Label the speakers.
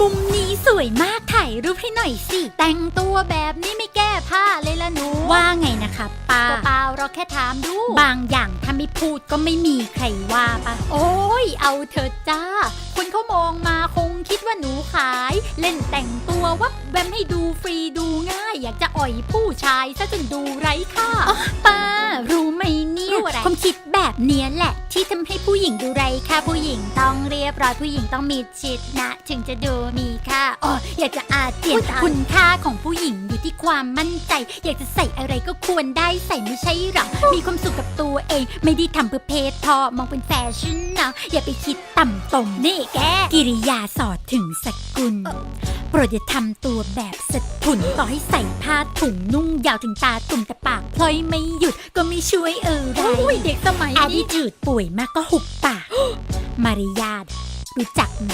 Speaker 1: มุมนี้สวยมากถ่ายรูปให้หน่อยสิ แต่งตัวแบบนี้ไม่แก้ผ้าเลยละหนู ว่าไงนะคะป้าเปล่าเราแค่ถามดู บางอย่างถ้าไม่พูดก็ไม่มีใครว่าปะโอ้ยเอาเถอะจ้า คนเขามองมาคงคิดว่าหนูขาย เล่นแต่งตัววับแวมให้ดูฟรีดูง่าย อยากจะอ่อยผู้ชายซะจนดูไร้ค่า คิดแบบเนี้ยแหละ ที่ทำให้ผู้หญิงดูไรค่าผู้หญิงต้องเรียบร้อยผู้หญิงต้องมีชิดนะ ถึงจะดูมีค่าอ๋ออยากจะอาเจียน
Speaker 2: อุ๊ยตาย
Speaker 1: คุณค่าของผู้หญิงอยู่ที่ความมั่นใจ อยากจะใส่อะไรก็ควรได้ใส่ไม่ใช่หรอมีความสุขกับตัวเอง ไม่ได้ทำเพื่อเพศพอมองเป็นแฟชั่นนะอย่าไปคิดต่ำตมนี่แกกิริยาสอดถึงสกุล โปรดอย่าทำตัวแบบสะทุนต่อให้ใส่ผ้าถุงนุ่งยาวถึงตาตุ่มแต่ปากพลอยไม่หยุดก็ไม่ช่วยเออไร
Speaker 2: โอ้ยเด็กสมัย
Speaker 1: อาดิ
Speaker 2: นี้
Speaker 1: จืดป่วยมากก็หุบปาก มารยาทรู้จักไหม